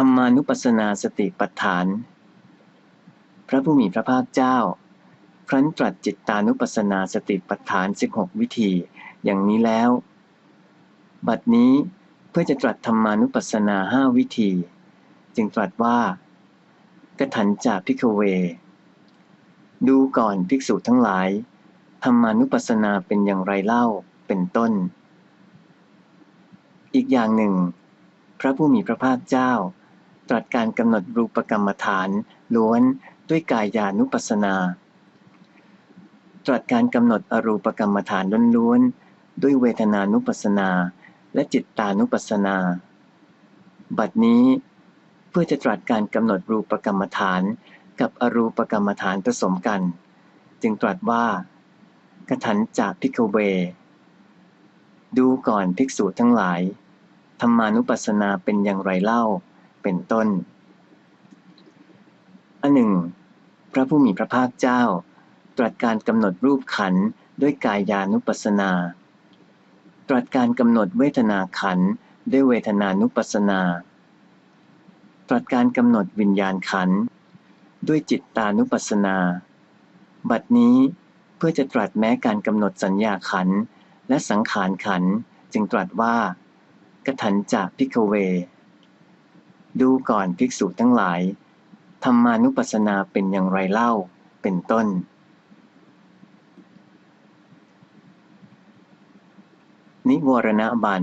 ธรรมานุปัสสนาสติปัฏฐาน พระผู้มีพระภาคเจ้า ครั้นตรัสจิตตานุปัสสนาสติปัฏฐาน 16 วิธี อย่างนี้แล้ว บัดนี้เพื่อจะตรัสธรรมานุปัสสนาห้าวิธี จึงตรัสว่ากถันจาพิกเว ดูก่อนภิกษุทั้งหลาย ธรรมานุปัสสนาเป็นอย่างไรเล่าเป็นต้น อีกอย่างหนึ่ง พระผู้มีพระภาคเจ้า ตรัสการกำหนดรูปกรรมฐาน ล้วนด้วยกายานุปัสสนา ตรัสการกำหนดอรูปกรรมฐานล้วนๆด้วยเวทนานุปัสสนา และจิตตานุปัสสนา บัดนี้เพื่อจะตรัสการกำหนดรูปกรรมฐานกับอรูปกรรมฐานผสมกัน จึงตรัสว่ากถันจากพิกเว ดูก่อนภิกษุทั้งหลายธรรมานุปัสสนาเป็นอย่างไรเล่า เป็นต้น อันหนึ่ง พระผู้มีพระภาคเจ้า ตรัสการกำหนดรูปขันด้วยกายานุปัสนา ตรัสการกำหนดเวทนาขันด้วยเวทนานุปัสนา ตรัสการกำหนดวิญญาณขันด้วยจิตตานุปัสนา บัดนี้เพื่อจะตรัสแม้การกำหนดสัญญาขันและสังขารขันจึงตรัสว่ากถันจะพิกเว ดูก่อนภิกษุทั้งหลาย ธรรมานุปัสสนาเป็นอย่างไรเล่า เป็นต้น นิวรณบัน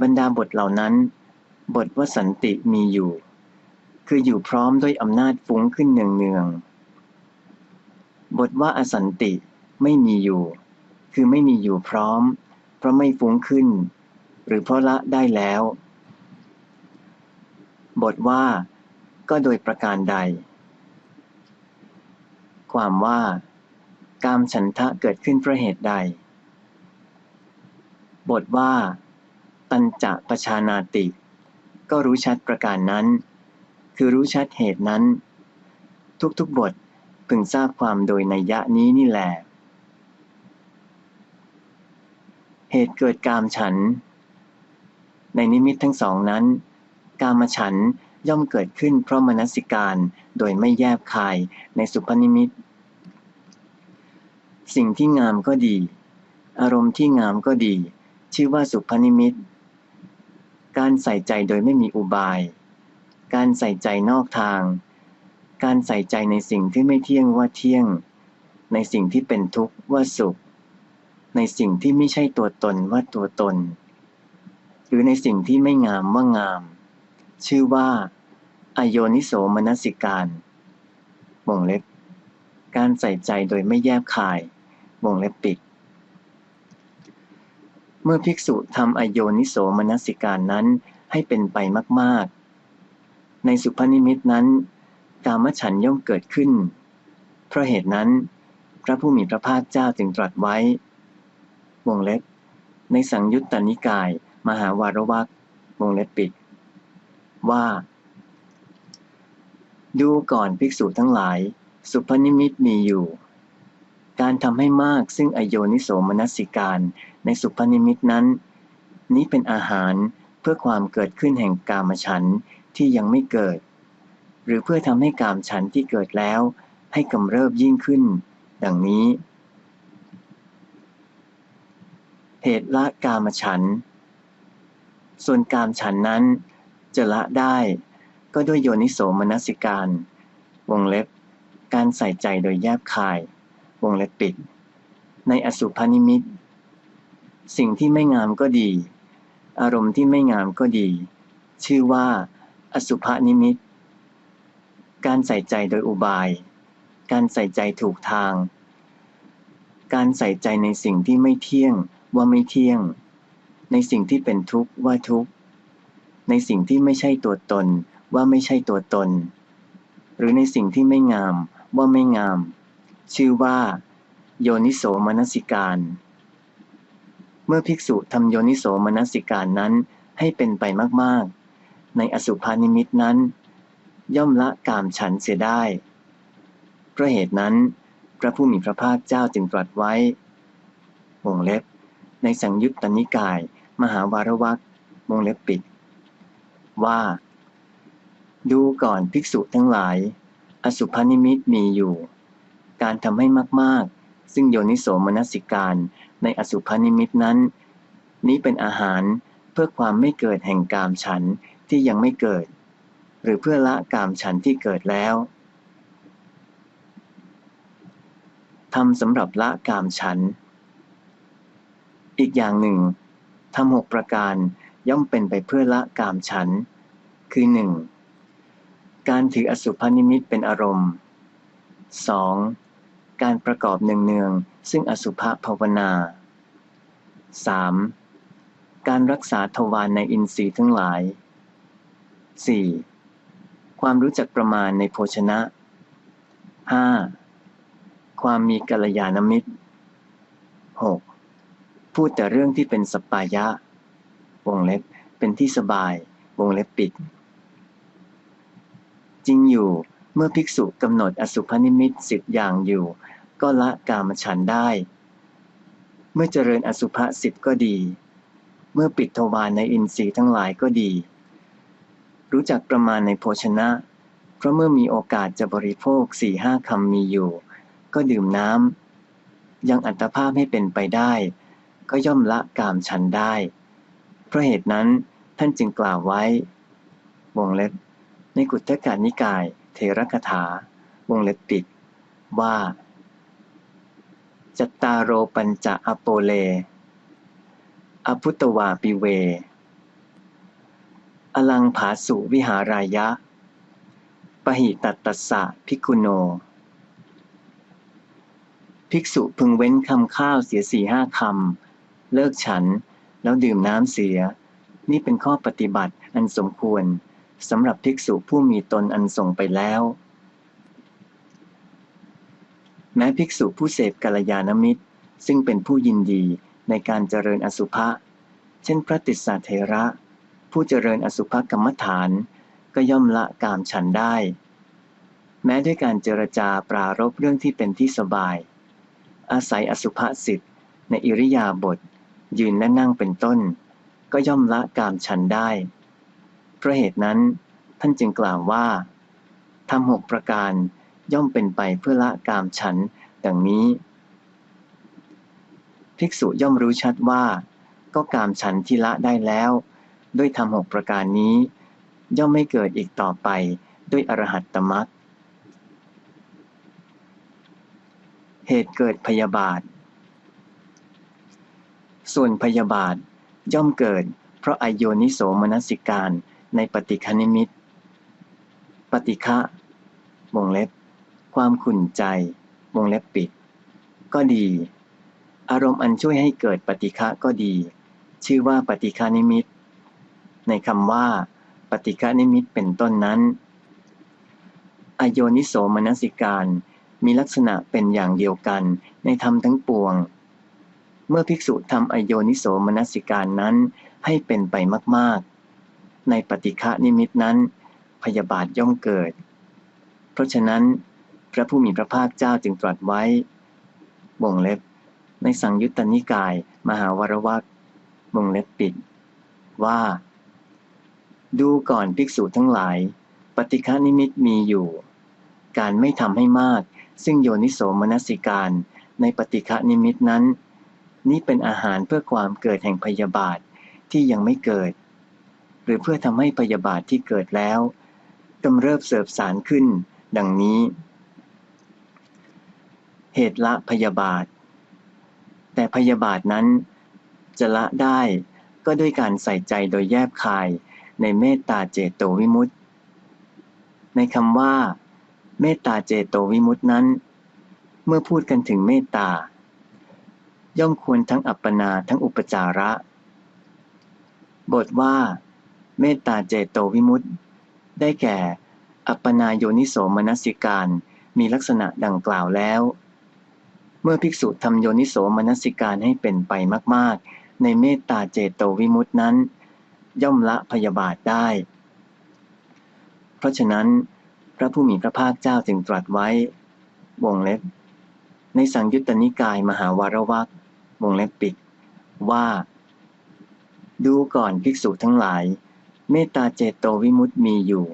บรรดาบทเหล่านั้น บทว่าสันติมีอยู่ คืออยู่พร้อมด้วยอำนาจฟุ้งขึ้นเนืองๆบทว่าอสันติไม่มีอยู่ คือไม่มีอยู่พร้อม เพราะไม่ฟุ้งขึ้น หรือเพราะละได้แล้ว บทว่า ก็โดยประการใด ความว่า กามฉันทะเกิดขึ้นเพราะเหตุใด บทว่าปัญจะประชานาติ ก็รู้ชัดประการนั้น คือรู้ชัดเหตุนั้น ทุกๆบทพึงทราบความโดยในยะนี้นี่แหละเหตุเกิดกามฉัน ในนิมิตทั้งสองนั้น กามฉันย่อมเกิดขึ้นเพราะมนสิการโดยไม่แยบคายในสุพนิมิต สิ่งที่งามก็ดี อารมณ์ที่งามก็ดี ชื่อว่าสุพนิมิต การใส่ใจโดยไม่มีอุบาย การใส่ใจนอกทาง การใส่ใจในสิ่งที่ไม่เที่ยงว่าเที่ยง ในสิ่งที่เป็นทุกข์ว่าสุข ในสิ่งที่ไม่ใช่ตัวตนว่าตัวตน หรือในสิ่งที่ไม่งามว่างาม ชื่อว่า อโยนิโสมนสิการวงเล็บ การใส่ใจโดยไม่แยบคายวงเล็บปิด เมื่อภิกษุทำอโยนิโสมนสิการนั้นให้เป็นไปมาก ๆ ในสุภนิมิตนั้น กามฉันย่อมเกิดขึ้น เพราะเหตุนั้น พระผู้มีพระภาคเจ้าจึงตรัสไว้ วงเล็บ ในสังยุตตนิกาย มหาวารวักวงเล็บปิด ว่า ดูก่อนภิกษุทั้งหลาย สุพนิมิตมีอยู่ การทำให้มากซึ่งอโยนิโสมนสิการในสุพนิมิตนั้น นี้เป็นอาหารเพื่อความเกิดขึ้นแห่งกามฉันที่ยังไม่เกิด หรือเพื่อทำให้กามฉันที่เกิดแล้ว ให้กำเริบยิ่งขึ้น ดังนี้เหตุละกามฉัน ส่วนกามฉันนั้น จะละได้ ก็ด้วยโยนิโสมนสิการ วงเล็บ การใส่ใจโดยแยบคาย วงเล็บปิด ในอสุภนิมิต สิ่งที่ไม่งามก็ดี อารมณ์ที่ไม่งามก็ดี ชื่อว่า อสุภนิมิต การใส่ใจโดยอุบาย การใส่ใจถูกทาง การใส่ใจในสิ่งที่ไม่เที่ยงว่าไม่เที่ยง ในสิ่งที่เป็นทุกข์ว่าทุกข์ ในสิ่งที่ไม่ใช่ตัวตน ว่าไม่ใช่ตัวตน หรือในสิ่งที่ไม่งาม ว่าไม่งาม ชื่อว่า โยนิโสมนสิการ เมื่อภิกษุทำโยนิโสมนสิการนั้นให้เป็นไปมากๆ ในอสุภานิมิตนั้น ย่อมละกามฉันเสียได้ เพราะเหตุนั้น พระผู้มีพระภาคเจ้าจึงตรัสไว้ วงเล็บ ในสังยุตตนิกาย มหาวารวักวงเล็บปิด ว่า ดูก่อนภิกษุทั้งหลาย อสุภนิมิตมีอยู่ การทำให้มาก ๆ ซึ่งโยนิโสมนสิการในอสุภนิมิตนั้น นี้เป็นอาหารเพื่อความไม่เกิดแห่งกามฉันที่ยังไม่เกิด หรือเพื่อละกามฉันที่เกิดแล้วทำสำหรับละกามฉัน อีกอย่างหนึ่งทำหกประการ ย่อมเป็นไปเพื่อละกามฉัน คือหนึ่งการถืออสุภนิมิตเป็นอารมณ์ 2. การประกอบเนืองๆซึ่งอสุภภาวนา 3. การรักษาทวารในอินทรีย์ทั้งหลาย 4. ความรู้จักประมาณในโภชนะ 5. ความมีกัลยาณมิตร 6. พูดแต่เรื่องที่เป็นสปายะ วงเล็บเป็นที่สบาย วงเล็บปิด จริงอยู่เมื่อภิกษุกำหนดอสุภนิมิตสิบอย่างอยู่ ก็ละกามฉันได้ เมื่อเจริญอสุภะสิบก็ดี เมื่อปิดทวารในอินทรีย์ทั้งหลายก็ดี รู้จักประมาณในโภชนะ เพราะเมื่อมีโอกาสจะบริโภคสี่ห้าคำมีอยู่ ก็ดื่มน้ำยังอัตภาพให้เป็นไปได้ ก็ย่อมละกามฉันได้ เพราะเหตุนั้นท่านจึงกล่าวไว้ วงเล็บ ในกุตกานิกาย เทระคถา วงเล็บปิด ว่าจัตตารโรปัญจะอโปเล อพุตวาปิเว อลังผาสุวิหารายะ ปหิตัตตสะพิกุโน ภิกษุพึงเว้นคำข้าวเสียสี่ห้าคำ เลิกฉัน แล้วดื่มน้ำเสีย นี่เป็นข้อปฏิบัติอันสมควรสำหรับภิกษุผู้มีตนอันส่งไปแล้ว แม้ภิกษุผู้เสพกัลยาณมิตร ซึ่งเป็นผู้ยินดีในการเจริญอสุภะเช่นพระติสสะเทระ ผู้เจริญอสุภกรรมฐานก็ย่อมละกามฉันได้ แม้ด้วยการเจรจาปรารบเรื่องที่เป็นที่สบาย อาศัยอสุภะสิทธิ์ในอิริยาบถ ยืนและนั่งเป็นต้น ก็ย่อมละกามฉันได้ เพราะเหตุนั้น ท่านจึงกล่าวว่าทำหกประการย่อมเป็นไปเพื่อละกามฉันดังนี้ ภิกษุย่อมรู้ชัดว่า ก็กามฉันที่ละได้แล้ว ด้วยทำหกประการนี้ ย่อมไม่เกิดอีกต่อไปด้วยอรหัตตมักเหตุเกิดพยาบาท ส่วนพยาบาทย่อมเกิด เพราะอโยนิโสมนสิการในปฏิคณิมิต ปฏิฆะวงเล็บ ความขุ่นใจ วงเล็บปิด ก็ดี อารมณ์อันช่วยให้เกิดปฏิฆะก็ดี ชื่อว่าปฏิฆานิมิต ในคำว่า ปฏิฆานิมิตเป็นต้นนั้น อโยนิโสมนสิการมีลักษณะเป็นอย่างเดียวกันในธรรมทั้งปวง มื่อภิกษุทำอโยนิโสมนสิการนั้นให้เป็นไปมาก ๆ ในปฏิฆะนิมิตนั้น พยาบาทย่อมเกิด เพราะฉะนั้น พระผู้มีพระภาคเจ้าจึงตรัสไว้ วงเล็บ ในสังยุตตนิกาย มหาวรวักวงเล็บปิด ว่า ดูก่อนภิกษุทั้งหลาย ปฏิฆานิมิตมีอยู่ การไม่ทำให้มาก ซึ่งโยนิโสมนสิการ ในปฏิฆานิมิตนั้น นี้เป็นอาหารเพื่อความเกิดแห่งพยาบาทที่ยังไม่เกิด หรือเพื่อทำให้พยาบาทที่เกิดแล้วกำเริบเสบสารขึ้น ดังนี้ เหตุละพยาบาท แต่พยาบาทนั้น จะละได้ก็ด้วยการใส่ใจโดยแยบคายในเมตตาเจโตวิมุตติ ในคำว่า เมตตาเจโตวิมุตตินั้น เมื่อพูดกันถึงเมตตา ย่อมควรทั้งอัปปนาทั้งอุปจาระ บทว่า เมตตาเจโตวิมุตติ ได้แก่ อัปปนาโยนิโสมนสิการมีลักษณะดังกล่าวแล้ว เมื่อภิกษุทำโยนิโสมนสิการให้เป็นไปมาก ๆ ในเมตตาเจโตวิมุตตินั้น ย่อมละพยาบาทได้ เพราะฉะนั้น พระผู้มีพระภาคเจ้าจึงตรัสไว้ วงเล็บ ในสังยุตตนิกายมหาวารวัก วงเล็บปิด ว่า ดูก่อนภิกษุทั้งหลาย เมตตาเจโตวิมุตติมีอยู่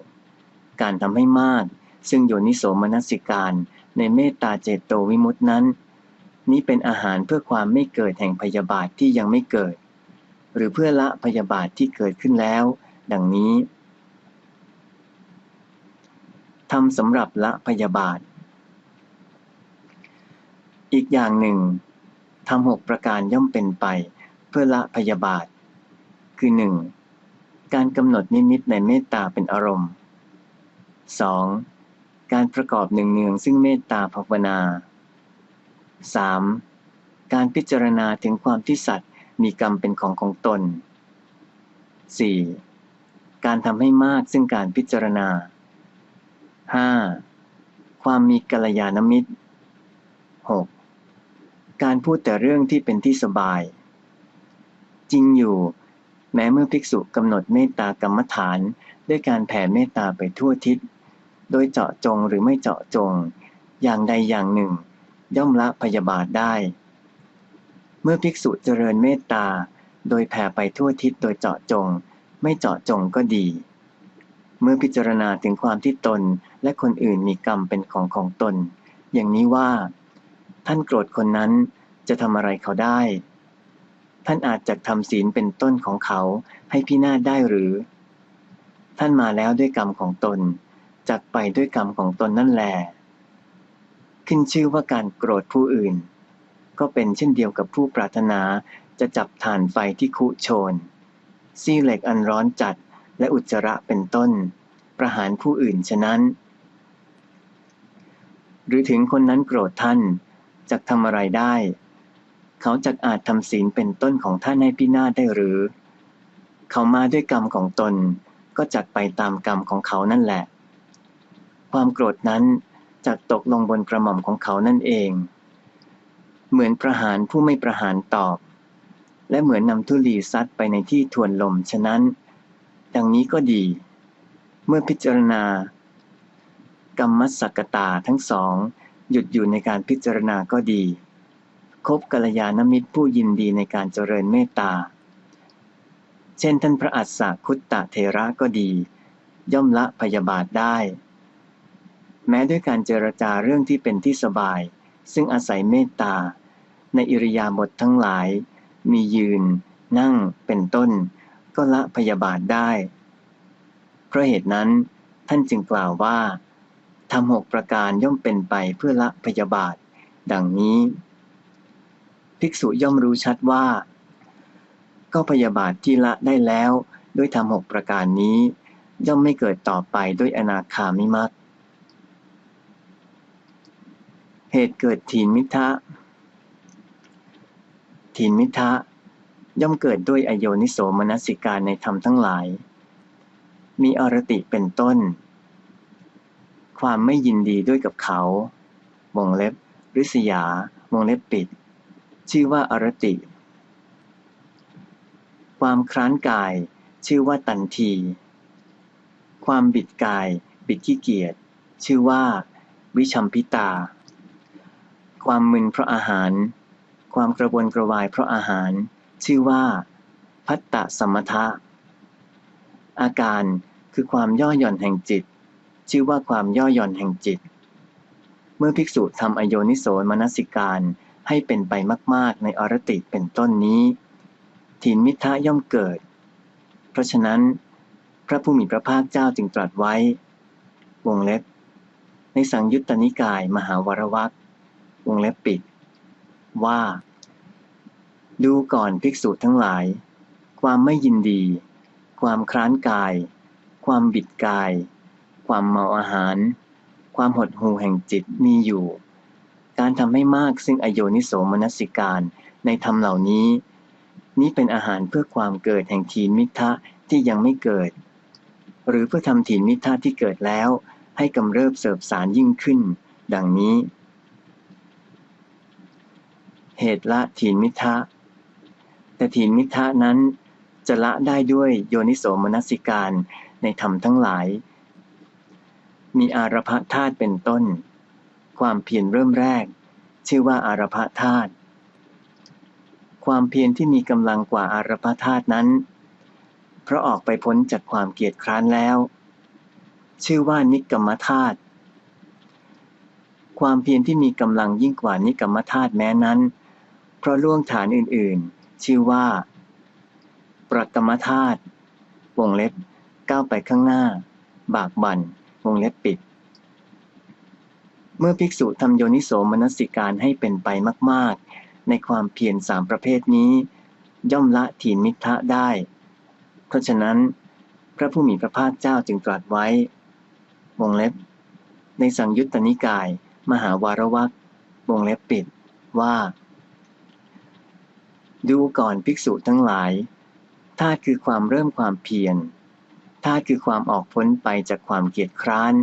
การทำให้มาก ซึ่งโยนิโสมนสิการในเมตตาเจโตวิมุตตินั้น นี้เป็นอาหารเพื่อความไม่เกิดแห่งพยาบาทที่ยังไม่เกิด หรือเพื่อละพยาบาทที่เกิดขึ้นแล้ว ดังนี้ทำสำหรับละพยาบาท อีกอย่างหนึ่ง ทำหกประการย่อมเป็นไป เพื่อละพยาบาท คือหนึ่งการกำหนดนิมิตในเมตตาเป็นอารมณ์ 2. การประกอบหนึ่งเนืองซึ่งเมตตาภาวนา 3. การพิจารณาถึงความที่สัตว์มีกรรมเป็นของของตน 4. การทำให้มากซึ่งการพิจารณา 5. ความมีกัลยาณมิตร 6. การพูดแต่เรื่องที่เป็นที่สบาย จริงอยู่ แม้เมื่อภิกษุกำหนดเมตตากรรมฐาน ด้วยการแผ่เมตตาไปทั่วทิศ โดยเจาะจงหรือไม่เจาะจง อย่างใดอย่างหนึ่ง ย่อมละพยาบาทได้ เมื่อภิกษุเจริญเมตตา โดยแผ่ไปทั่วทิศโดยเจาะจง ไม่เจาะจงก็ดี เมื่อพิจารณาถึงความที่ตนและคนอื่นมีกรรมเป็นของของตน อย่างนี้ว่า ท่านโกรธคนนั้นจะทำอะไรเขาได้ ท่านอาจจะทำศีลเป็นต้นของเขาให้พินาศได้หรือ ท่านมาแล้วด้วยกรรมของตนจักไปด้วยกรรมของตนนั่นแหละขึ้นชื่อว่าการโกรธผู้อื่น ก็เป็นเช่นเดียวกับผู้ปรารถนาจะจับฐานไฟที่คุโชน ซี่เหล็กอันร้อนจัดและอุจจระเป็นต้น ประหารผู้อื่นฉะนั้น หรือถึงคนนั้นโกรธท่าน จะทำอะไรได้ เขาจะอาจทำศีลเป็นต้นของท่านให้พินาศได้หรือ เขามาด้วยกรรมของตน ก็จักไปตามกรรมของเขานั่นแหละ ความโกรธนั้นจักตกลงบนกระหม่อมของเขานั่นเอง เหมือนประหารผู้ไม่ประหารตอบ และเหมือนนำทุลีซัดไปในที่ทวนลมฉะนั้น ดังนี้ก็ดี เมื่อพิจารณากรรมสักตาทั้งสอง หยุดอยู่ในการพิจารณาก็ดี คบกัลยาณมิตรผู้ยินดีในการเจริญเมตตา เช่นท่านพระอัสสะคุตตะเทระก็ดี ย่อมละพยาบาทได้ แม้ด้วยการเจรจาเรื่องที่เป็นที่สบาย ซึ่งอาศัยเมตตา ในอิริยาบถททั้งหลาย มียืน นั่ง เป็นต้น ก็ละพยาบาทได้ เพราะเหตุนั้นท่านจึงกล่าวว่า ทำหกประการย่อมเป็นไปเพื่อละพยาบาท ดังนี้ ภิกษุย่อมรู้ชัดว่า ก็พยาบาทที่ละได้แล้ว ด้วยทำหกประการนี้ ย่อมไม่เกิดต่อไปด้วยอนาคามิมักเหตุเกิดถีนมิทะถีนมิทะย่อมเกิดด้วยอโยนิโสมนสิการในธรรมทั้งหลาย มีอรติเป็นต้น ความไม่ยินดีด้วยกับเขา วงเล็บ ริษยา วงเล็บปิด ชื่อว่าอรติ ความคร้านกาย ชื่อว่าตันที ความบิดกาย บิดขี้เกียจ ชื่อว่า วิชัมพิตา ความมึนเพราะอาหาร ความกระวนกระวายเพราะอาหาร ชื่อว่า พัตตสมถะอาการคือความย่อหย่อนแห่งจิต ชื่อว่าความย่อหย่อนแห่งจิต เมื่อภิกษุทำอโยนิโสมนสิการให้เป็นไปมาก ๆ ในอรติเป็นต้นนี้ถีนมิทะย่อมเกิด เพราะฉะนั้น พระผู้มีพระภาคเจ้าจึงตรัสไว้ วงเล็บ ในสังยุตตนิกายมหาวรวักวงเล็บปิด ว่า ดูก่อนภิกษุทั้งหลาย ความไม่ยินดี ความคร้านกาย ความบิดกาย ความเมาอาหาร ความหดหู่แห่งจิตมีอยู่ การทำให้มากซึ่งอโยนิโสมนสิการในธรรมเหล่านี้ นี้เป็นอาหารเพื่อความเกิดแห่งทีนมิทะที่ยังไม่เกิด หรือเพื่อทำทีนมิทะที่เกิดแล้ว ให้กำเริบเสบสารยิ่งขึ้น ดังนี้ เหตุละทีนมิทะแต่ทีนมิทะนั้นจะละได้ด้วยโยนิโสมนสิการในธรรมทั้งหลาย มีอารพธาตุเป็นต้น ความเพียรเริ่มแรก ชื่อว่าอารพธาตุความเพียรที่มีกำลังกว่าอารพธาตุนั้น เพราะออกไปพ้นจากความเกียจคร้านแล้ว ชื่อว่านิกรรมธาตุความเพียรที่มีกำลังยิ่งกว่านิกรรมธาตุแม้นั้น เพราะล่วงฐานอื่นๆ ชื่อว่า ประกรรมธาตุวงเล็บก้าวไปข้างหน้า บากบั่น วงเล็บปิด เมื่อภิกษุทำโยนิโสมนสิการให้เป็นไปมาก ๆ ในความเพียรสามประเภทนี้ ย่อมละถีนมิทะได้ เพราะฉะนั้น พระผู้มีพระภาคเจ้าจึงตรัสไว้ วงเล็บ ในสังยุตตนิกาย มหาวารวักวงเล็บปิดว่า ดูก่อนภิกษุทั้งหลายธาตุคือความเริ่มความเพียร ธาตุคือความออกพ้นไปจากความเกียจคร้าน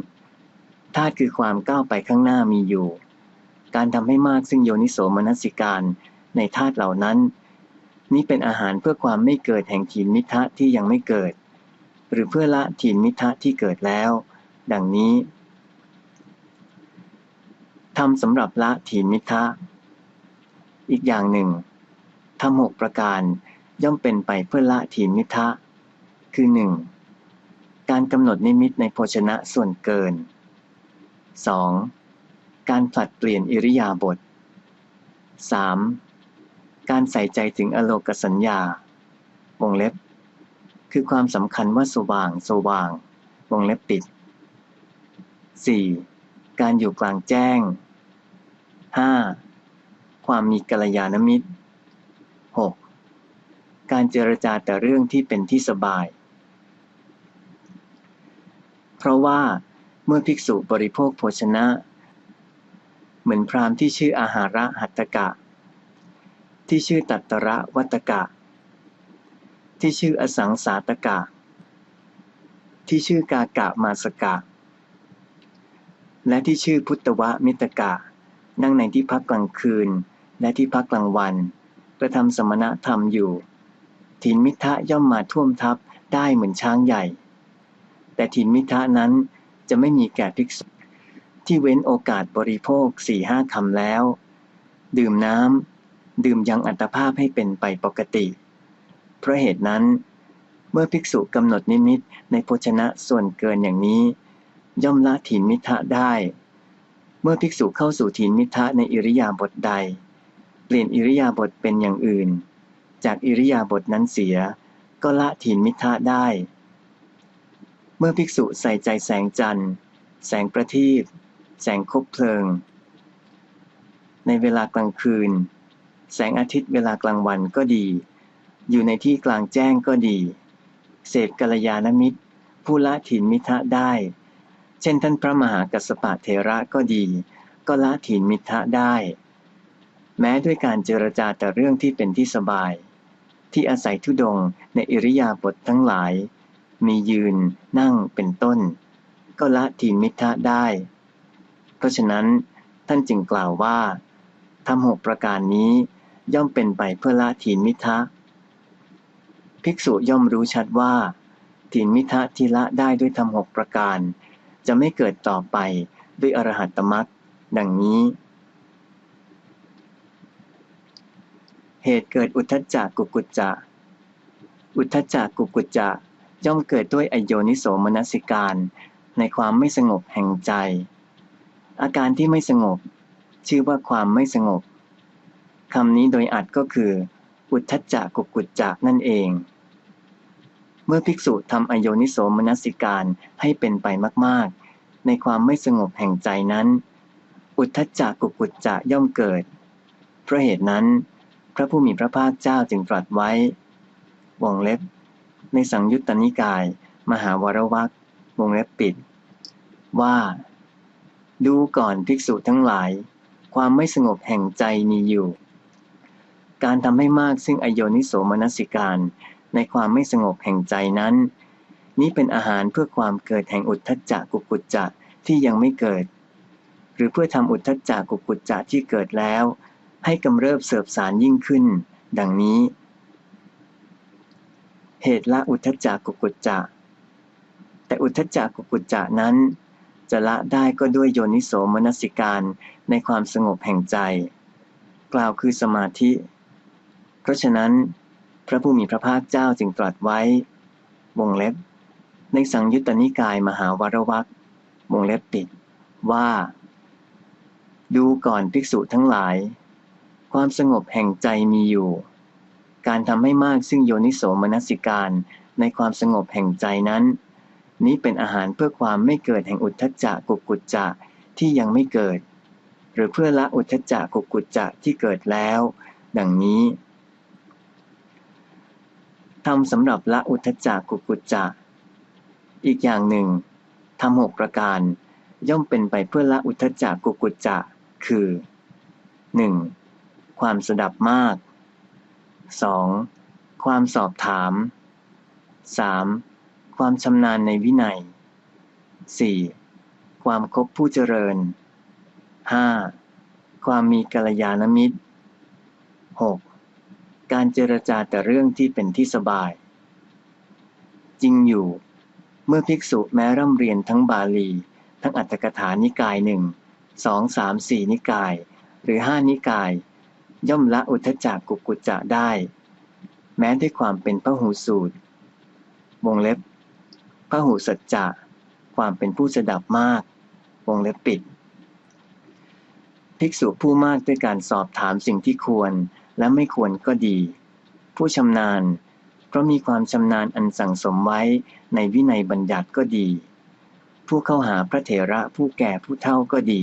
ธาตุคือความก้าวไปข้างหน้ามีอยู่ การทำให้มากซึ่งโยนิโสมนสิการในธาตุเหล่านั้น นี้เป็นอาหารเพื่อความไม่เกิดแห่งถีนมิทะที่ยังไม่เกิด หรือเพื่อละถีนมิทะที่เกิดแล้ว ดังนี้ทำสำหรับละถีนมิทะ อีกอย่างหนึ่งทำหกประการย่อมเป็นไปเพื่อละถีนมิทะ คือหนึ่ง การกำหนดนิมิตในโภชนะส่วนเกิน 2. การผลัดเปลี่ยนอิริยาบถ 3. การใส่ใจถึงอโลกสัญญาวงเล็บ คือความสำคัญว่าสว่างสว่าง วงเล็บปิด 4. การอยู่กลางแจ้ง 5. ความมีกัลยาณมิตร 6. การเจรจาแต่เรื่องที่เป็นที่สบาย ราะว่าเมื่อภิกษุบริโภคโภชนะ เหมือนพราหมณ์ที่ชื่ออาหาระหัตตกะ ที่ชื่อตัตตระวัตกะ ที่ชื่ออสังสาตกะ ที่ชื่อกากะมาสกะ และที่ชื่อพุทธวะมิตกะ นั่งในที่พักกลางคืนและที่พักกลางวัน กระทำสมณธรรมอยู่ถินมิทะย่อมมาท่วมทับได้เหมือนช้างใหญ่ แต่ถินมิทะนั้นจะไม่มีแก่ภิกษุที่เว้นโอกาสบริโภคสี่ห้าคำแล้ว ดื่มน้ำดื่มยังอัตภาพให้เป็นไปปกติ เพราะเหตุนั้น เมื่อภิกษุกำหนดนิมิตในโภชนะส่วนเกินอย่างนี้ ย่อมละถินมิทะได้ เมื่อภิกษุเข้าสู่ถินมิทะในอิริยาบถใด เปลี่ยนอิริยาบถเป็นอย่างอื่น จากอิริยาบถนั้นเสีย ก็ละถินมิทะได้ เมื่อภิกษุใส่ใจแสงจันทร์ แสงประทีปแสงคบเพลิง ในเวลากลางคืน แสงอาทิตย์เวลากลางวันก็ดี อยู่ในที่กลางแจ้งก็ดี เสพกัลยาณมิตร ผู้ละถินมิทะได้ เช่นท่านพระมหากัสปะเทระก็ดี ก็ละถินมิทะได้ แม้ด้วยการเจรจาแต่เรื่องที่เป็นที่สบาย ที่อาศัยทุดงในอิริยาบถททั้งหลาย มียืน นั่งเป็นต้น ก็ละทีมิทะได้ เพราะฉะนั้นท่านจึงกล่าวว่าทำหกประการนี้ย่อมเป็นไปเพื่อละทีมิทะ ภิกษุย่อมรู้ชัดว่าทีมิทะที่ละได้ด้วยทำหกประการ จะไม่เกิดต่อไปด้วยอรหัตตมักดังนี้ เหตุเกิดอุทธจักกุกุจจะ อุทธจักกุกุจจะ ย่อมเกิดด้วยอโยนิโสมนสิการ ในความไม่สงบแห่งใจ อาการที่ไม่สงบ ชื่อว่าความไม่สงบคำนี้โดยอัดก็คือ อุทธจักกุกุจจะนั่นเอง เมื่อภิกษุทำอโยนิโสมนสิการให้เป็นไปมาก ๆ ในความไม่สงบแห่งใจนั้น อุทธจักกุกุจจะย่อมเกิด เพราะเหตุนั้น พระผู้มีพระภาคเจ้าจึงตรัสไว้ วงเล็บ ในสังยุตตนิกาย มหาวรวักวงเล็บปิด ว่า ดูก่อนภิกษุทั้งหลาย ความไม่สงบแห่งใจมีอยู่ การทำให้มากซึ่งอโยนิโสมนสิการ ในความไม่สงบแห่งใจนั้น นี้เป็นอาหารเพื่อความเกิดแห่งอุทธัจจะกุกุจจะที่ยังไม่เกิด หรือเพื่อทำอุทธัจจะกุกุจจะที่เกิดแล้ว ให้กำเริบเสบสารยิ่งขึ้น ดังนี้ เหตุละอุทจักกุกุจจะแต่อุทจักกุกุจจะนั้น จะละได้ก็ด้วยโยนิโสมนสิการในความสงบแห่งใจ กล่าวคือสมาธิ เพราะฉะนั้น พระผู้มีพระภาคเจ้าจึงตรัสไว้ วงเล็บ ในสังยุตตนิกายมหาวรวักวงเล็บปิด ว่า ดูก่อนภิกษุทั้งหลาย ความสงบแห่งใจมีอยู่ การทำให้มากซึ่งโยนิโสมนสิการในความสงบแห่งใจนั้น นี้เป็นอาหารเพื่อความไม่เกิดแห่งอุทธจักกุกุจจะที่ยังไม่เกิด หรือเพื่อละอุทธจักกุกุจจะที่เกิดแล้ว ดังนี้ทำสำหรับละอุทธจักกุกุจจะอีกอย่างหนึ่งทำหกประการ ย่อมเป็นไปเพื่อละอุทธจักกุกุจจะคือ 1. ความสดับมาก 2. ความสอบถาม 3. ความชำนาญในวินัย 4. ความคบผู้เจริญ 5. ความมีกัลยาณมิตร 6. การเจรจาแต่เรื่องที่เป็นที่สบาย จริงอยู่ เมื่อภิกษุแม้ร่ำเรียนทั้งบาลี ทั้งอัตถกถานิกายหนึ่งสองสามสี่นิกาย หรือห้านิกาย ย่อมละอุทธจักกุกุจจะได้ แม้ด้วยความเป็นพระหูสูตร วงเล็บพระหูสัจจะความเป็นผู้สดับมาก วงเล็บปิด ภิกษุผู้มากด้วยการสอบถามสิ่งที่ควรและไม่ควรก็ดี ผู้ชำนาญเพราะมีความชำนาญอันสั่งสมไว้ในวินัยบัญญัติก็ดี ผู้เข้าหาพระเถระผู้แก่ผู้เฒ่าก็ดี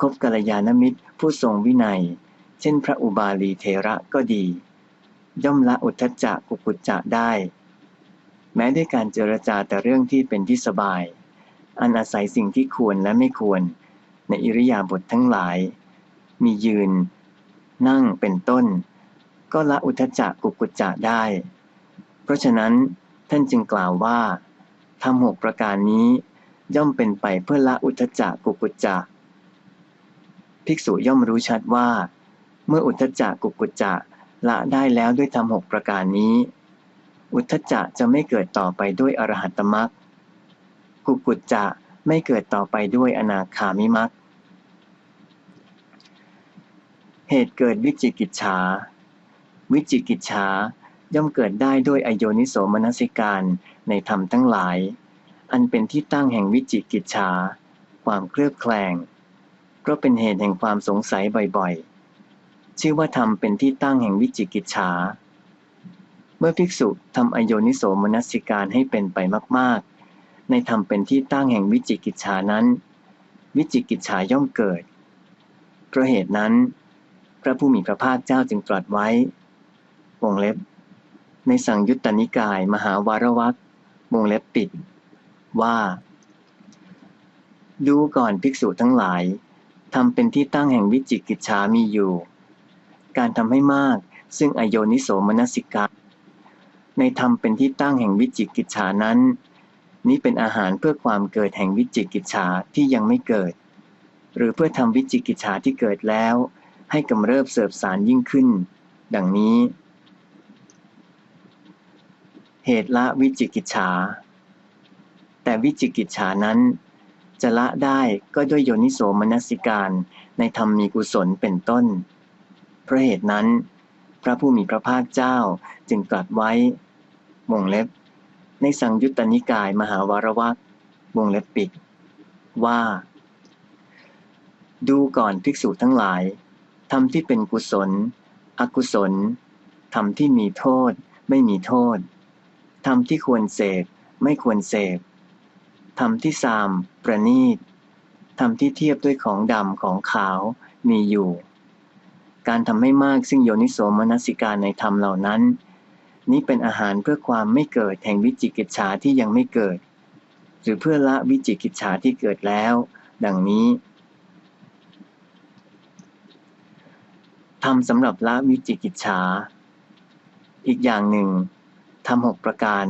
คบกัลยาณมิตรผู้ทรงวินัย ช่นพระอุบาลีเถระก็ดี ย่อมละอุทธจักกุกุจจะได้ แม้ด้วยการเจรจาแต่เรื่องที่เป็นที่สบาย อันอาศัยสิ่งที่ควรและไม่ควร ในอิริยาบถททั้งหลาย มียืน นั่งเป็นต้น ก็ละอุทธจักกุกุจจะได้ เพราะฉะนั้นท่านจึงกล่าวว่าทำหกประการนี้ย่อมเป็นไปเพื่อละอุทธจักกุกุจจะภิกษุย่อมรู้ชัดว่า เมื่ออุทธจักกุกุจจะละได้แล้วด้วยทำหกประการนี้ อุทธจะจะไม่เกิดต่อไปด้วยอรหัตตมรักกุกุจจะไม่เกิดต่อไปด้วยอนาคามิมักเหตุเกิดวิจิกิจฉา วิจิกิจฉาย่อมเกิดได้ด้วยอโยนิโสมนสิการในธรรมทั้งหลาย อันเป็นที่ตั้งแห่งวิจิกิจฉา ความเคลือบแคลงเพราะเป็นเหตุแห่งความสงสัยบ่อยๆ ชื่อว่าธรรมเป็นที่ตั้งแห่งวิจิกิจฉา เมื่อภิกษุทำอโยนิโสมนสิการให้เป็นไปมาก ๆ ในธรรมเป็นที่ตั้งแห่งวิจิกิจฉานั้น วิจิกิจฉาย่อมเกิด เพราะเหตุนั้น พระผู้มีพระภาคเจ้าจึงตรัสไว้ วงเล็บ ในสังยุตตนิกาย มหาวารวักวงเล็บปิด ว่า ดูก่อนภิกษุทั้งหลายทำเป็นที่ตั้งแห่งวิจิกิจฉามีอยู่ การทำให้มาก ซึ่งอโยนิโสมนสิกา ในธรรมเป็นที่ตั้งแห่งวิจิกิจฉานั้น นี้เป็นอาหารเพื่อความเกิดแห่งวิจิกิจฉาที่ยังไม่เกิด หรือเพื่อทำวิจิกิจฉาที่เกิดแล้ว ให้กำเริบเสบสารยิ่งขึ้น ดังนี้ เหตุละวิจิกิจฉา แต่วิจิกิจฉานั้นจะละได้ก็ด้วยโยนิโสมนสิการในธรรมมีกุศลเป็นต้น เพราะเหตุนั้น พระผู้มีพระภาคเจ้าจึงตรัสไว้วงเล็บ ในสังยุตตนิกายมหาวารวักวงเล็บปิด ว่า ดูก่อนภิกษุทั้งหลายทำที่เป็นกุศล อกุศลทำที่มีโทษ ไม่มีโทษทำที่ควรเสพไม่ควรเสพทำที่สาม ประนีตทำที่เทียบด้วยของดำของขาวมีอยู่ การทำให้มากซึ่งโยนิโสมนสิการในธรรมเหล่านั้น นี้เป็นอาหารเพื่อความไม่เกิดแห่งวิจิกิจฉาที่ยังไม่เกิด หรือเพื่อละวิจิกิจฉาที่เกิดแล้ว ดังนี้ทำสำหรับละวิจิกิจฉา อีกอย่างหนึ่งทำหกประการ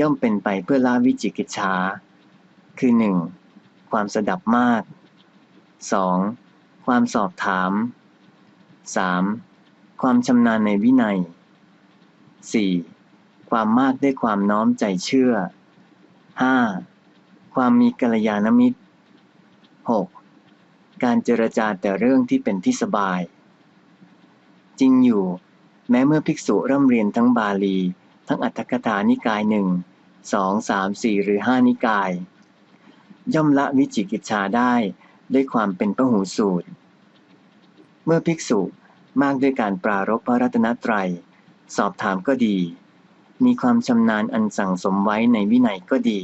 ย่อมเป็นไปเพื่อละวิจิกิจฉา คือ 1. ความสดับมาก 2. ความสอบถาม 3. ความชำนาญในวินัย 4. ความมากด้วยความน้อมใจเชื่อ 5. ความมีกัลยาณมิตร 6. การเจรจาแต่เรื่องที่เป็นที่สบาย จริงอยู่ แม้เมื่อภิกษุร่ำเรียนทั้งบาลี ทั้งอัตถกถานิกายหนึ่งสองสามสี่หรือห้านิกาย ย่อมละวิจิกิจชาได้ด้วยความเป็นพหูสูตร เมื่อภิกษุมากด้วยการปรารบพระรัตนตรัย สอบถามก็ดี มีความชำนาญอันสั่งสมไว้ในวินัยก็ดี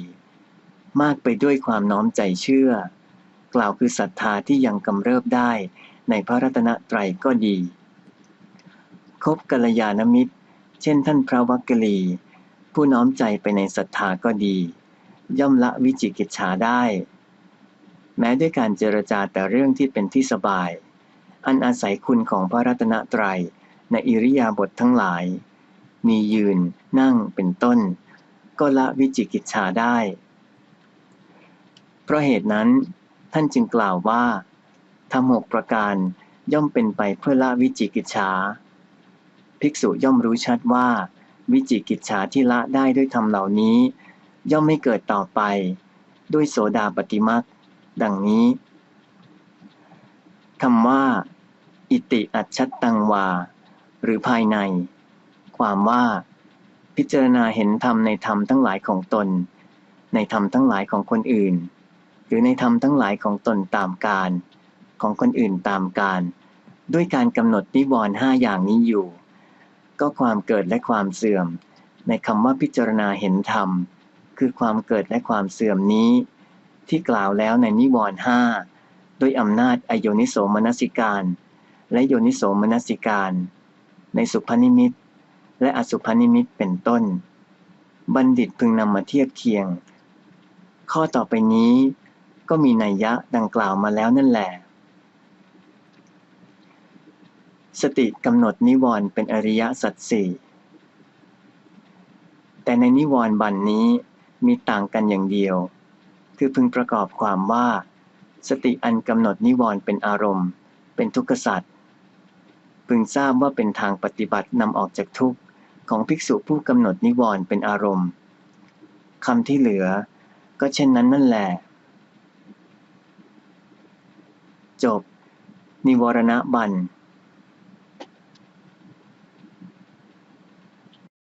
มากไปด้วยความน้อมใจเชื่อ กล่าวคือศรัทธาที่ยังกำเริบได้ในพระรัตนตรัยก็ดี คบกัลยาณมิตร เช่นท่านพระวักกลี ผู้น้อมใจไปในศรัทธาก็ดี ย่อมละวิจิกิจฉาได้ แม้ด้วยการเจรจาแต่เรื่องที่เป็นที่สบาย อันอาศัยคุณของพระรัตนตรัย ในอิริยาบถททั้งหลาย มียืนนั่งเป็นต้น ก็ละวิจิกิจฉาได้ เพราะเหตุนั้น ท่านจึงกล่าวว่าทำหกประการย่อมเป็นไปเพื่อละวิจิกิจฉาภิกษุย่อมรู้ชัดว่า วิจิกิจฉาที่ละได้ด้วยธรรมเหล่านี้ ย่อมไม่เกิดต่อไป ด้วยโสดาปฏิมักดังนี้คำว่า อิติอัจฉตังวา หรือภายใน ความว่า พิจารณาเห็นธรรมในธรรมทั้งหลายของตน ในธรรมทั้งหลายของคนอื่น หรือในธรรมทั้งหลายของตนตามการ ของคนอื่นตามการ ด้วยการกำหนดนิวรณ์ห้าอย่างนี้อยู่ ก็ความเกิดและความเสื่อม ในคำว่าพิจารณาเห็นธรรม คือความเกิดและความเสื่อมนี้ ที่กล่าวแล้วในนิวรณ์ห้าด้วยอำนาจอโยนิโสมนสิการ และโยนิโสมนสิการ ในสุพนิมิตและอสุพนิมิตเป็นต้น บัณฑิตพึงนำมาเทียบเคียง ข้อต่อไปนี้ก็มีนัยยะดังกล่าวมาแล้วนั่นแหละ สติกำหนดนิวรณ์เป็นอริยสัจสี่แต่ในนิวรณ์บันนี้มีต่างกันอย่างเดียว คือพึงประกอบความว่า สติอันกำหนดนิวรณ์เป็นอารมณ์ เป็นทุกขสัจ พึงทราบว่าเป็นทางปฏิบัตินำออกจากทุกข์ของภิกษุผู้กำหนดนิวรณ์เป็นอารมณ์คำที่เหลือ ก็เช่นนั้นนั่นแหละ จบ นิวรณะบัน